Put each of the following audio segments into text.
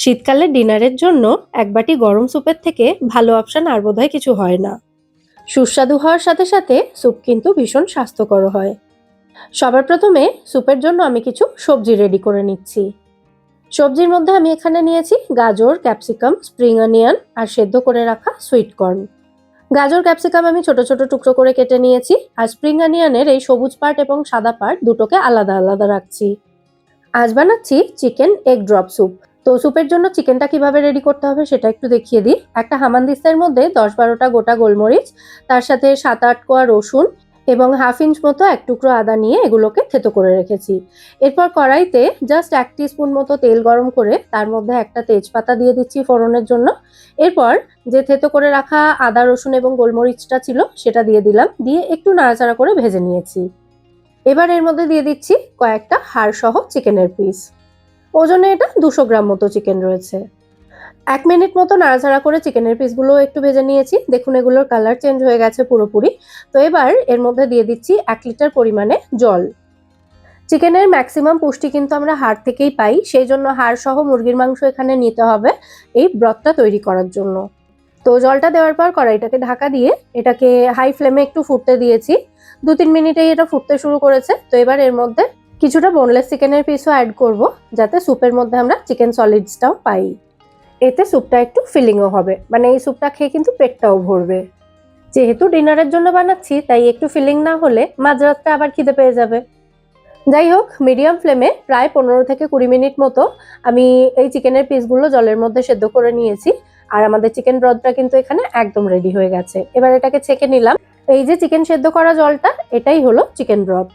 শীতকালে ডিনারের জন্য এক বাটি গরম স্যুপের থেকে ভালো অপশান আর বোধহয় কিছু হয় না। সুস্বাদু হওয়ার সাথে সাথে স্যুপ কিন্তু ভীষণ স্বাস্থ্যকর হয়। সবার প্রথমে স্যুপের জন্য আমি কিছু সবজি রেডি করে নিচ্ছি। সবজির মধ্যে আমি এখানে নিয়েছি গাজর ক্যাপসিকাম স্প্রিং অনিয়ন আর সেদ্ধ করে রাখা সুইট কর্ন গাজর ক্যাপসিকাম আমি ছোট ছোট টুকরো করে কেটে নিয়েছি আর স্প্রিং অনিয়নের এই সবুজ পার্ট এবং সাদা পার্ট দুটোকে আলাদা আলাদা রাখছি। আজ বানাচ্ছি চিকেন এগ ড্রপ স্যুপ তো স্যুপের জন্য চিকেনটা কীভাবে রেডি করতে হবে সেটা একটু দেখিয়ে দিই। একটা হামানদিস্তার মধ্যে দশ বারোটা গোটা গোলমরিচ, তার সাথে সাত আট কোয়া রসুন এবং হাফ ইঞ্চ মতো এক টুকরো আদা নিয়ে এগুলোকে থেতো করে রেখেছি। এরপর কড়াইতে জাস্ট এক স্পুন মতো তেল গরম করে তার মধ্যে একটা তেজপাতা দিয়ে দিচ্ছি ফোড়নের জন্য। এরপর যে থেতো করে রাখা আদা, রসুন এবং গোলমরিচটা ছিল সেটা দিয়ে দিলাম, দিয়ে একটু নাড়াচাড়া করে ভেজে নিয়েছি। এবার এর মধ্যে দিয়ে দিচ্ছি কয়েকটা হাড় সহ চিকেনের পিস ওজনে এটা দুশো গ্রাম মতো চিকেন রয়েছে। এক মিনিট মতো নাড়াচাড়া করে চিকেনের পিসগুলো একটু ভেজে নিয়েছি। দেখুন, এগুলোর কালার চেঞ্জ হয়ে গেছে পুরোপুরি। তো এবার এর মধ্যে দিয়ে দিচ্ছি এক লিটার পরিমাণে জল। চিকেনের ম্যাক্সিমাম পুষ্টি কিন্তু আমরা হাড় থেকেই পাই। সেই জন্য হাড় সহ মুরগির মাংস এখানে নিতে হবে এই ব্রথটা তৈরি করার জন্য। তো জলটা দেওয়ার পর কড়াইটাকে ঢাকা দিয়ে এটাকে হাই ফ্লেমে একটু ফুটতে দিয়েছি। দু তিন মিনিটেই এটা ফুটতে শুরু করেছে। তো এবার এর মধ্যে কিছুটা বোনলেস চিকেনের পিসও অ্যাড করব, যাতে স্যুপের মধ্যে আমরা চিকেন সলিডসটাও পাই। এতে স্যুপটা একটু ফিলিংও হবে মানে এই স্যুপটা খেয়ে কিন্তু পেটটাও ভরবে। যেহেতু ডিনারের জন্য বানাচ্ছি, তাই একটু ফিলিং না হলে মাঝরাতটা আবার খিদে পেয়ে যাবে। যাই হোক মিডিয়াম ফ্লেমে প্রায় পনেরো থেকে কুড়ি মিনিট মতো আমি এই চিকেনের পিসগুলো জলের মধ্যে সেদ্ধ করে নিয়েছি, আর আমাদের চিকেন ব্রথটা কিন্তু এখানে একদম রেডি হয়ে গেছে। এবার এটাকে ছেঁকে নিলাম। এই যে চিকেন সেদ্ধ করা জলটা, এটাই হলো চিকেন ব্রথ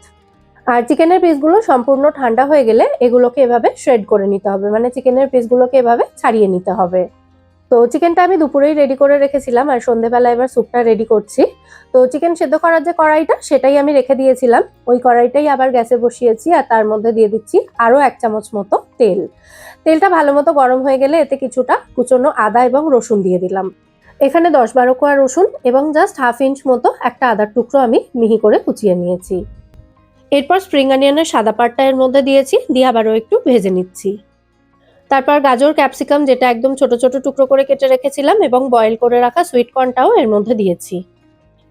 আর চিকেনের পিসগুলো সম্পূর্ণ ঠান্ডা হয়ে গেলে এগুলোকে এভাবে শ্রেড করে নিতে হবে। মানে চিকেনের পিসগুলোকে এভাবে ছাড়িয়ে নিতে হবে। তো চিকেনটা আমি দুপুরেই রেডি করে রেখেছিলাম আর সন্ধেবেলা এবার স্যুপটা রেডি করছি। তো চিকেন সেদ্ধ করার যে কড়াইটা, সেটাই আমি রেখে দিয়েছিলাম। ওই কড়াইটাই আবার গ্যাসে বসিয়েছি আর তার মধ্যে দিয়ে দিচ্ছি আরও এক চামচ মতো তেল। তেলটা ভালো মতো গরম হয়ে গেলে এতে কিছুটা কুচনো আদা এবং রসুন দিয়ে দিলাম। এখানে দশ বারো কোয়া রসুন এবং জাস্ট হাফ ইঞ্চ মতো একটা আদার টুকরো আমি মিহি করে কুচিয়ে নিয়েছি। এরপর স্প্রিং অনিয়নের সাদা পাটটা এর মধ্যে দিয়েছি, দিয়ে আবারও একটু ভেজে নিচ্ছি। তারপর গাজর ক্যাপসিকাম যেটা একদম ছোট ছোট টুকরো করে কেটে রেখেছিলাম এবং বয়েল করে রাখা সুইট কর্নটাও এর মধ্যে দিয়েছি।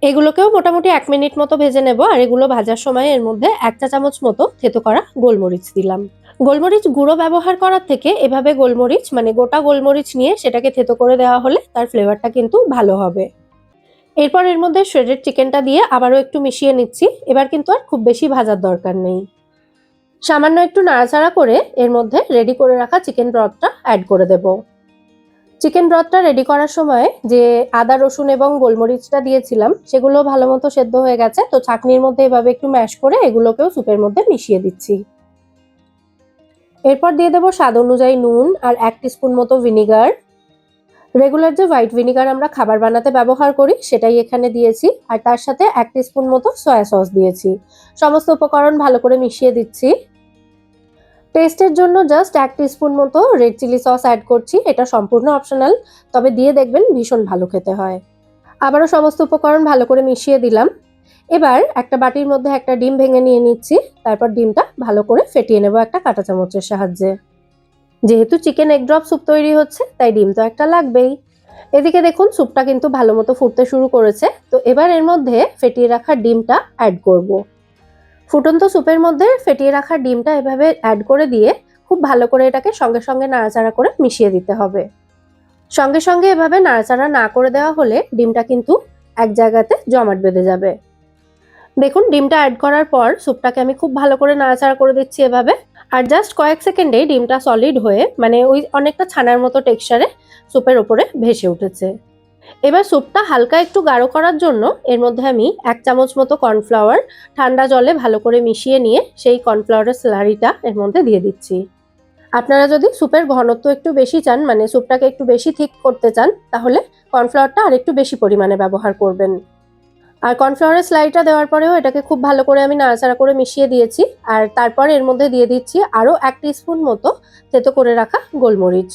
এগুলোকেও মোটামুটি এক মিনিট মতো ভেজে নেব, আর এগুলো ভাজার সময় এর মধ্যে এক চা চামচ মতো থেতো করা গোলমরিচ দিলাম। গোলমরিচ গুঁড়ো ব্যবহার করার থেকে এভাবে গোলমরিচ মানে গোটা গোলমরিচ নিয়ে সেটাকে থেতো করে দেওয়া হলে তার ফ্লেভারটা কিন্তু ভালো হবে। এরপর এর মধ্যে শ্রেডেড চিকেনটা দিয়ে আবারও একটু মিশিয়ে নিচ্ছি। এবার কিন্তু আর খুব বেশি ভাজার দরকার নেই। সামান্য একটু নাড়াচাড়া করে এর মধ্যে রেডি করে রাখা চিকেন ব্রথটা অ্যাড করে দেব। চিকেন ব্রথটা রেডি করার সময় যে আদা, রসুন এবং গোলমরিচটা দিয়েছিলাম, সেগুলো ভালো মতো সেদ্ধ হয়ে গেছে। তো ছাকনির মধ্যে এভাবে একটু ম্যাশ করে এগুলোকেও স্যুপের মধ্যে মিশিয়ে দিচ্ছি। এরপর দিয়ে দেবো স্বাদ অনুযায়ী নুন আর এক স্পুন মতো ভিনিগার রেগুলার যে হোয়াইট ভিনিগার আমরা খাবার বানাতে ব্যবহার করি, সেটাই এখানে দিয়েছি। আর তার সাথে এক স্পুন মতো সয়া সস দিয়েছি। সমস্ত উপকরণ ভালো করে মিশিয়ে দিচ্ছি। টেস্টের জন্য জাস্ট এক স্পুন মতো রেড চিলি সস অ্যাড করছি। এটা সম্পূর্ণ অপশনাল তবে দিয়ে দেখবেন ভীষণ ভালো খেতে হয়। আবারও সমস্ত উপকরণ ভালো করে মিশিয়ে দিলাম। এবার একটা বাটির মধ্যে একটা ডিম ভেঙে নিয়ে নিচ্ছি। তারপর ডিমটা ভালো করে ফেটিয়ে নেব একটা কাঁটা চামচের সাহায্যে। যেহেতু চিকেন এগ ড্রপ স্যুপ তৈরি হচ্ছে, তাই ডিম তো একটা লাগবেই। এদিকে দেখুন স্যুপটা কিন্তু ভালো মতো ফুটতে শুরু করেছে। তো এবার এর মধ্যে ফেটিয়ে রাখা ডিমটা অ্যাড করব। ফুটন্ত স্যুপের মধ্যে ফেটিয়ে রাখা ডিমটা এভাবে অ্যাড করে দিয়ে খুব ভালো করে এটাকে সঙ্গে সঙ্গে নাড়াচাড়া করে মিশিয়ে দিতে হবে। সঙ্গে সঙ্গে এভাবে নাড়াচাড়া না করে দেওয়া হলে ডিমটা কিন্তু এক জায়গাতে জমাট বেঁধে যাবে। দেখুন, ডিমটা অ্যাড করার পর স্যুপটাকে আমি খুব ভালো করে নাড়াচাড়া করে দিচ্ছি এভাবে। আর জাস্ট কয়েক সেকেন্ডে ডিমটা সলিড হয়ে মানে ওই অনেকটা ছানার মতো টেক্সচারে স্যুপের ওপরে ভেসে উঠেছে। এবার স্যুপটা হালকা একটু গাঢ় করার জন্য এর মধ্যে আমি এক চামচ মতো কর্নফ্লাওয়ার ঠান্ডা জলে ভালো করে মিশিয়ে নিয়ে সেই কর্নফ্লাওয়ারের স্লারিটা এর মধ্যে দিয়ে দিচ্ছি। আপনারা যদি স্যুপের ঘনত্ব একটু বেশি চান মানে স্যুপটাকে একটু বেশি থিক করতে চান, তাহলে কর্নফ্লাওয়ারটা আর একটু বেশি পরিমাণে ব্যবহার করবেন। আর কর্নফ্লাওয়ারের স্লাইডটা দেওয়ার পরেও এটাকে খুব ভালো করে আমি নাড়াচাড়া করে মিশিয়ে দিয়েছি। আর তারপর এর মধ্যে দিয়ে দিচ্ছি আরও এক স্পুন মতো থেতো করে রাখা গোলমরিচ।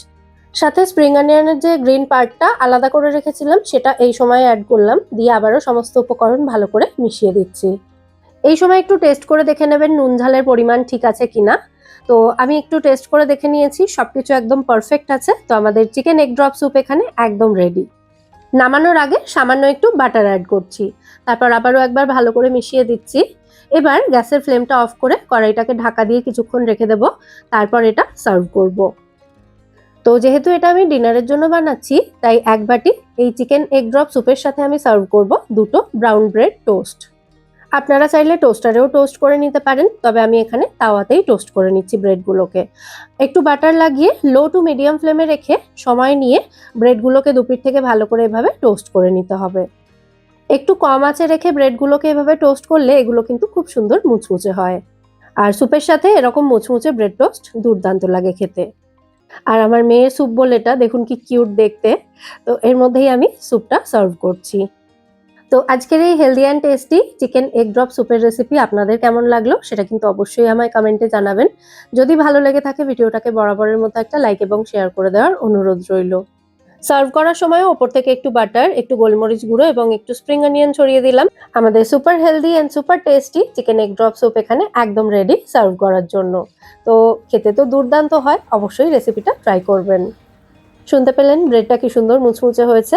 সাথে স্প্রিং অনিয়নের যে গ্রিন পার্টটা আলাদা করে রেখেছিলাম, সেটা এই সময় অ্যাড করলাম। দিয়ে আবারও সমস্ত উপকরণ ভালো করে মিশিয়ে দিচ্ছি। এই সময় একটু টেস্ট করে দেখে নেবেন নুন ঝালের পরিমাণ ঠিক আছে কিনা। তো আমি একটু টেস্ট করে দেখে নিয়েছি, সবকিছু একদম পারফেক্ট আছে। তো আমাদের চিকেন এগ ড্রপ স্যুপ এখানে একদম রেডি নামানোর আগে সামান্য একটু বাটার অ্যাড করছি। তারপর আবারও একবার ভালো করে মিশিয়ে দিচ্ছি। এবার গ্যাসের ফ্লেমটা অফ করে কড়াইটাকে ঢাকা দিয়ে কিছুক্ষণ রেখে দেব। তারপর এটা সার্ভ করব। তো যেহেতু এটা আমি ডিনারের জন্য বানাচ্ছি, তাই এক বাটি এই চিকেন এগ ড্রপ স্যুপের সাথে আমি সার্ভ করব দুটো ব্রাউন ব্রেড টোস্ট আপনারা চাইলে টোস্টারেও টোস্ট করে নিতে পারেন, তবে আমি এখানে তাওয়াতেই টোস্ট করে নিচ্ছি ব্রেডগুলোকে। একটু বাটার লাগিয়ে লো টু মিডিয়াম ফ্লেমে রেখে সময় নিয়ে ব্রেডগুলোকে দুপির থেকে ভালো করে এভাবে টোস্ট করে নিতে হবে। একটু কম আঁচে রেখে ব্রেডগুলোকে এভাবে টোস্ট করলে এগুলো কিন্তু খুব সুন্দর মুচমুচে হয়। আর স্যুপের সাথে এরকম মুচমুচে ব্রেড টোস্ট দুর্দান্ত লাগে খেতে। আর আমার মেয়ের স্যুপ বলে এটা দেখুন কি কিউট দেখতে। তো এর মধ্যেই আমি স্যুপটা সার্ভ করছি। তো আজকের এই healthy and tasty chicken egg drop স্যুপের রেসিপি আপনাদের কেমন লাগল সেটা কিন্তু অবশ্যই আমায় কমেন্টে জানাবেন। যদি ভালো লেগে থাকে ভিডিওটাকে বরাবরের মতো একটা লাইক এবং শেয়ার করে দেওয়ার অনুরোধ রইল। সার্ভ করার সময় ওপর থেকে একটু বাটার একটু গোলমরিচ গুঁড়ো এবং একটু স্প্রিং অনিয়ন ছড়িয়ে দিলাম। আমাদের super healthy and super tasty chicken egg drop soup এখানে একদম রেডি সার্ভ করার জন্য। তো খেতে তো দুর্দান্ত হয়, অবশ্যই রেসিপিটা ট্রাই করবেন। শুনতে পেলেন ব্রেডটা কি সুন্দর মুচমুচে হয়েছে।